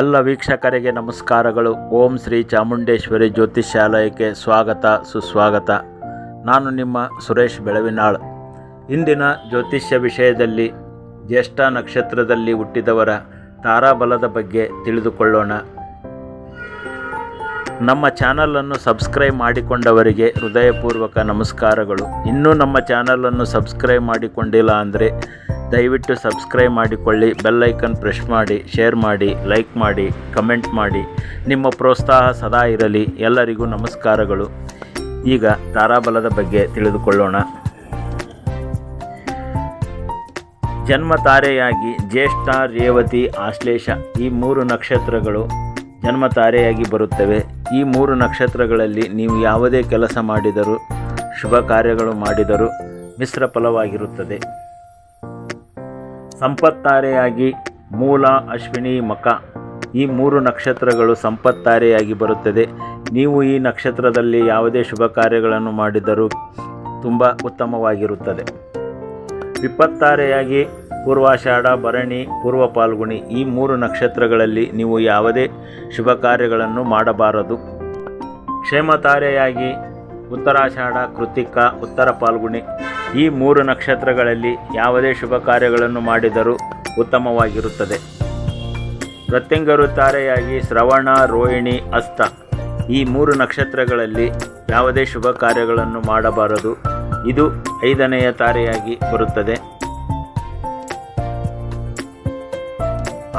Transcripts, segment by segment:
ಎಲ್ಲ ವೀಕ್ಷಕರಿಗೆ ನಮಸ್ಕಾರಗಳು. ಓಂ ಶ್ರೀ ಚಾಮುಂಡೇಶ್ವರಿ ಜ್ಯೋತಿಷ್ಯಾಲಯಕ್ಕೆ ಸ್ವಾಗತ, ಸುಸ್ವಾಗತ. ನಾನು ನಿಮ್ಮ ಸುರೇಶ್ ಬೆಳವಿನಾಳ್. ಇಂದಿನ ಜ್ಯೋತಿಷ್ಯ ವಿಷಯದಲ್ಲಿ, ಜ್ಯೇಷ್ಠ ನಕ್ಷತ್ರದಲ್ಲಿ ಹುಟ್ಟಿದವರ ತಾರಾಬಲದ ಬಗ್ಗೆ ತಿಳಿದುಕೊಳ್ಳೋಣ. ನಮ್ಮ ಚಾನಲನ್ನು ಸಬ್ಸ್ಕ್ರೈಬ್ ಮಾಡಿಕೊಂಡವರಿಗೆ ಹೃದಯಪೂರ್ವಕ ನಮಸ್ಕಾರಗಳು. ಇನ್ನೂ ನಮ್ಮ ಚಾನಲನ್ನು ಸಬ್ಸ್ಕ್ರೈಬ್ ಮಾಡಿಕೊಂಡಿಲ್ಲ ಅಂದರೆ ದಯವಿಟ್ಟು ಸಬ್ಸ್ಕ್ರೈಬ್ ಮಾಡಿಕೊಳ್ಳಿ ಬೆಲ್ಲೈಕನ್ ಪ್ರೆಸ್ ಮಾಡಿ, ಶೇರ್ ಮಾಡಿ, ಲೈಕ್ ಮಾಡಿ, ಕಮೆಂಟ್ ಮಾಡಿ. ನಿಮ್ಮ ಪ್ರೋತ್ಸಾಹ ಸದಾ ಇರಲಿ. ಎಲ್ಲರಿಗೂ ನಮಸ್ಕಾರಗಳು. ಈಗ ತಾರಾಬಲದ ಬಗ್ಗೆ ತಿಳಿದುಕೊಳ್ಳೋಣ. ಜನ್ಮ ತಾರೆಯಾಗಿ ಜ್ಯೇಷ್ಠ, ರೇವತಿ, ಆಶ್ಲೇಷ ಈ ಮೂರು ನಕ್ಷತ್ರಗಳು ಜನ್ಮ ತಾರೆಯಾಗಿ ಬರುತ್ತವೆ. ಈ ಮೂರು ನಕ್ಷತ್ರಗಳಲ್ಲಿ ನೀವು ಯಾವುದೇ ಕೆಲಸ ಮಾಡಿದರೂ, ಶುಭ ಕಾರ್ಯಗಳು ಮಾಡಿದರೂ ಮಿಶ್ರ ಫಲವಾಗಿರುತ್ತದೆ. ಸಂಪತ್ತಾರೆಯಾಗಿ ಮೂಲ, ಅಶ್ವಿನಿ, ಮಕ. ಈ ಮೂರು ನಕ್ಷತ್ರಗಳು ಸಂಪತ್ತಾರೆಯಾಗಿ ಬರುತ್ತದೆ. ನೀವು ಈ ನಕ್ಷತ್ರದಲ್ಲಿ ಯಾವುದೇ ಶುಭ ಕಾರ್ಯಗಳನ್ನು ಮಾಡಿದರೂ ತುಂಬ ಉತ್ತಮವಾಗಿರುತ್ತದೆ. ವಿಪತ್ತಾರೆಯಾಗಿ ಪೂರ್ವಾಷಾಢ, ಭರಣಿ, ಪೂರ್ವ ಪಾಲ್ಗುಣಿ ಈ ಮೂರು ನಕ್ಷತ್ರಗಳಲ್ಲಿ ನೀವು ಯಾವುದೇ ಶುಭ ಕಾರ್ಯಗಳನ್ನು ಮಾಡಬಾರದು. ಕ್ಷೇಮತಾರೆಯಾಗಿ ಉತ್ತರಾಷಾಢ, ಕೃತಿಕ, ಉತ್ತರ ಪಾಲ್ಗುಣಿ ಈ ಮೂರು ನಕ್ಷತ್ರಗಳಲ್ಲಿ ಯಾವುದೇ ಶುಭ ಕಾರ್ಯಗಳನ್ನು ಮಾಡಿದರೂ ಉತ್ತಮವಾಗಿರುತ್ತದೆ. ಪ್ರತ್ಯಂಗರು ತಾರೆಯಾಗಿ ಶ್ರವಣ, ರೋಹಿಣಿ, ಅಸ್ತ ಈ ಮೂರು ನಕ್ಷತ್ರಗಳಲ್ಲಿ ಯಾವುದೇ ಶುಭ ಕಾರ್ಯಗಳನ್ನು ಮಾಡಬಾರದು. ಇದು ಐದನೆಯ ತಾರೆಯಾಗಿ ಬರುತ್ತದೆ.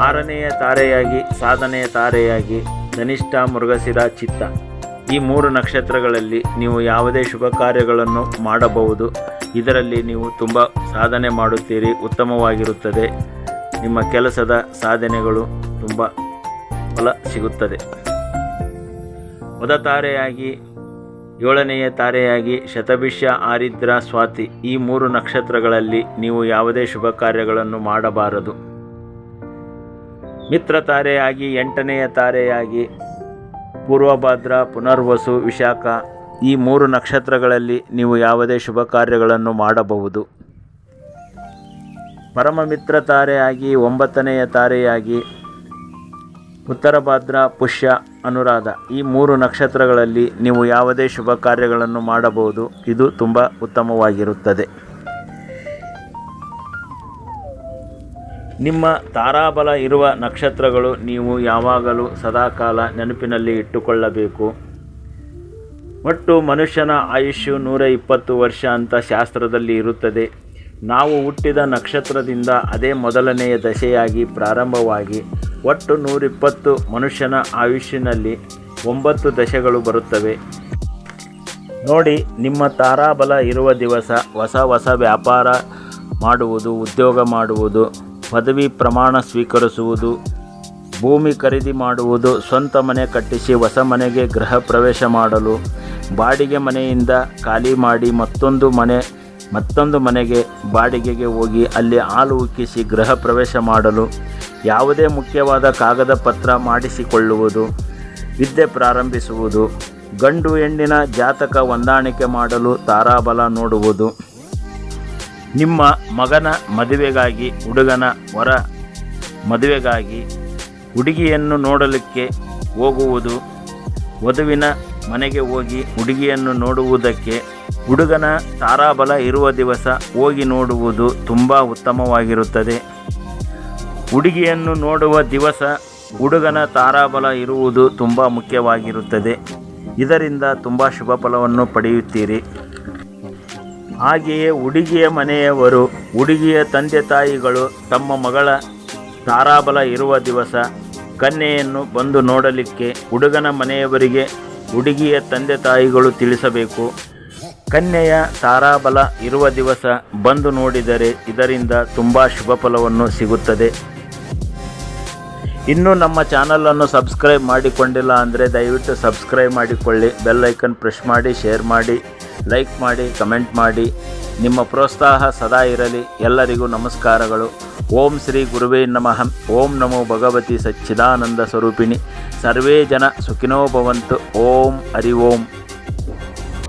ಆರನೆಯ ತಾರೆಯಾಗಿ, ಸಾಧನೆಯ ತಾರೆಯಾಗಿ ಧನಿಷ್ಠ ಮೃಗಸಿರ ಚಿತ್ತ ಈ ಮೂರು ನಕ್ಷತ್ರಗಳಲ್ಲಿ ನೀವು ಯಾವುದೇ ಶುಭ ಕಾರ್ಯಗಳನ್ನು ಮಾಡಬಹುದು. ಇದರಲ್ಲಿ ನೀವು ತುಂಬ ಸಾಧನೆ ಮಾಡುತ್ತೀರಿ, ಉತ್ತಮವಾಗಿರುತ್ತದೆ. ನಿಮ್ಮ ಕೆಲಸದ ಸಾಧನೆಗಳು ತುಂಬ ಫಲ ಸಿಗುತ್ತದೆ. ತಾರೆಯಾಗಿ ಏಳನೆಯ ತಾರೆಯಾಗಿ ಶತಭಿಷ್ಯ ಆರಿದ್ರ, ಸ್ವಾತಿ ಈ ಮೂರು ನಕ್ಷತ್ರಗಳಲ್ಲಿ ನೀವು ಯಾವುದೇ ಶುಭ ಕಾರ್ಯಗಳನ್ನು ಮಾಡಬಾರದು. ಮಿತ್ರ ತಾರೆಯಾಗಿ ಎಂಟನೆಯ ತಾರೆಯಾಗಿ ಪೂರ್ವಭದ್ರ, ಪುನರ್ವಸು, ವಿಶಾಖ ಈ ಮೂರು ನಕ್ಷತ್ರಗಳಲ್ಲಿ ನೀವು ಯಾವುದೇ ಶುಭ ಕಾರ್ಯಗಳನ್ನು ಮಾಡಬಹುದು. ಪರಮ ಮಿತ್ರ ತಾರೆಯಾಗಿ, ಒಂಬತ್ತನೆಯ ತಾರೆಯಾಗಿ ಉತ್ತರ ಭಾದ್ರ ಪುಷ್ಯ, ಅನುರಾಧ ಈ ಮೂರು ನಕ್ಷತ್ರಗಳಲ್ಲಿ ನೀವು ಯಾವುದೇ ಶುಭ ಕಾರ್ಯಗಳನ್ನು ಮಾಡಬಹುದು. ಇದು ತುಂಬ ಉತ್ತಮವಾಗಿರುತ್ತದೆ. ನಿಮ್ಮ ತಾರಾಬಲ ಇರುವ ನಕ್ಷತ್ರಗಳು ನೀವು ಯಾವಾಗಲೂ ಸದಾಕಾಲ ನೆನಪಿನಲ್ಲಿ ಇಟ್ಟುಕೊಳ್ಳಬೇಕು. ಒಟ್ಟು ಮನುಷ್ಯನ ಆಯುಷ್ಯು ನೂರ ಇಪ್ಪತ್ತು ವರ್ಷ ಅಂತ ಶಾಸ್ತ್ರದಲ್ಲಿ ಇರುತ್ತದೆ. ನಾವು ಹುಟ್ಟಿದ ನಕ್ಷತ್ರದಿಂದ ಅದೇ ಮೊದಲನೆಯ ದಶೆಯಾಗಿ ಪ್ರಾರಂಭವಾಗಿ ಒಟ್ಟು ನೂರಿಪ್ಪತ್ತು ಮನುಷ್ಯನ ಆಯುಷ್ಯನಲ್ಲಿ ಒಂಬತ್ತು ದಶೆಗಳು ಬರುತ್ತವೆ. ನೋಡಿ, ನಿಮ್ಮ ತಾರಾಬಲ ಇರುವ ದಿವಸ ಹೊಸ ಹೊಸ ವ್ಯಾಪಾರ ಮಾಡುವುದು, ಉದ್ಯೋಗ ಮಾಡುವುದು ಪದವಿ ಪ್ರಮಾಣ ಸ್ವೀಕರಿಸುವುದು, ಭೂಮಿ ಖರೀದಿ ಮಾಡುವುದು, ಸ್ವಂತ ಮನೆ ಕಟ್ಟಿಸಿ ಹೊಸ ಮನೆಗೆ ಗೃಹ ಪ್ರವೇಶ ಮಾಡಲು, ಬಾಡಿಗೆ ಮನೆಯಿಂದ ಖಾಲಿ ಮಾಡಿ ಮತ್ತೊಂದು ಮನೆ, ಮತ್ತೊಂದು ಮನೆಗೆ ಬಾಡಿಗೆಗೆ ಹೋಗಿ ಅಲ್ಲಿ ಹಾಲು ಉಕ್ಕಿಸಿ ಗೃಹ ಪ್ರವೇಶ ಮಾಡಲು, ಯಾವುದೇ ಮುಖ್ಯವಾದ ಕಾಗದ ಪತ್ರ ಮಾಡಿಸಿಕೊಳ್ಳುವುದು, ವಿದ್ಯೆ ಪ್ರಾರಂಭಿಸುವುದು, ಗಂಡು ಹೆಣ್ಣಿನ ಜಾತಕ ಹೊಂದಾಣಿಕೆ ಮಾಡಲು ತಾರಾಬಲ ನೋಡುವುದು. ನಿಮ್ಮ ಮಗನ ಮದುವೆಗಾಗಿ, ಹುಡುಗನ ವರ ಮದುವೆಗಾಗಿ ಹುಡುಗಿಯನ್ನು ನೋಡಲಿಕ್ಕೆ ಹೋಗುವುದು, ವಧುವಿನ ಮನೆಗೆ ಹೋಗಿ ಹುಡುಗಿಯನ್ನು ನೋಡುವುದಕ್ಕೆ ಹುಡುಗನ ತಾರಾಬಲ ಇರುವ ದಿವಸ ಹೋಗಿ ನೋಡುವುದು ತುಂಬ ಉತ್ತಮವಾಗಿರುತ್ತದೆ. ಹುಡುಗಿಯನ್ನು ನೋಡುವ ದಿವಸ ಹುಡುಗನ ತಾರಾಬಲ ಇರುವುದು ತುಂಬ ಮುಖ್ಯವಾಗಿರುತ್ತದೆ. ಇದರಿಂದ ತುಂಬ ಶುಭ ಫಲವನ್ನು ಪಡೆಯುತ್ತೀರಿ. ಹಾಗೆಯೇ ಹುಡುಗಿಯ ಮನೆಯವರು ಹುಡುಗಿಯ ತಂದೆ ತಾಯಿಗಳು ತಮ್ಮ ಮಗಳ ತಾರಾಬಲ ಇರುವ ದಿವಸ ಕನ್ಯೆಯನ್ನು ಬಂದು ನೋಡಲಿಕ್ಕೆ ಹುಡುಗನ ಮನೆಯವರಿಗೆ ಹುಡುಗಿಯ ತಂದೆ ತಾಯಿಗಳು ತಿಳಿಸಬೇಕು. ಕನ್ಯೆಯ ತಾರಾಬಲ ಇರುವ ದಿವಸ ಬಂದು ನೋಡಿದರೆ ಇದರಿಂದ ತುಂಬ ಶುಭ ಫಲವನ್ನು ಸಿಗುತ್ತದೆ. ಇನ್ನೂ ನಮ್ಮ ಚಾನಲನ್ನು ಸಬ್ಸ್ಕ್ರೈಬ್ ಮಾಡಿಕೊಂಡಿಲ್ಲ ಅಂದರೆ ದಯವಿಟ್ಟು ಸಬ್ಸ್ಕ್ರೈಬ್ ಮಾಡಿಕೊಳ್ಳಿ, ಬೆಲ್ ಐಕನ್ ಪ್ರೆಸ್ ಮಾಡಿ, ಶೇರ್ ಮಾಡಿ. ಲೈಕ್ ಮಾಡಿ ಕಮೆಂಟ್ ಮಾಡಿ. ನಿಮ್ಮ ಪ್ರೋತ್ಸಾಹ ಸದಾ ಇರಲಿ. ಎಲ್ಲರಿಗೂ ನಮಸ್ಕಾರಗಳು. ಓಂ ಶ್ರೀ ಗುರುವೇ ನಮಃ. ಓಂ ನಮೋ ಭಗವತಿ ಸಚ್ಚಿದಾನಂದ ಸ್ವರೂಪಿಣಿ. ಸರ್ವೇ ಜನ ಸುಖಿನೋ ಭವಂತು. ಓಂ ಹರಿ ಓಂ.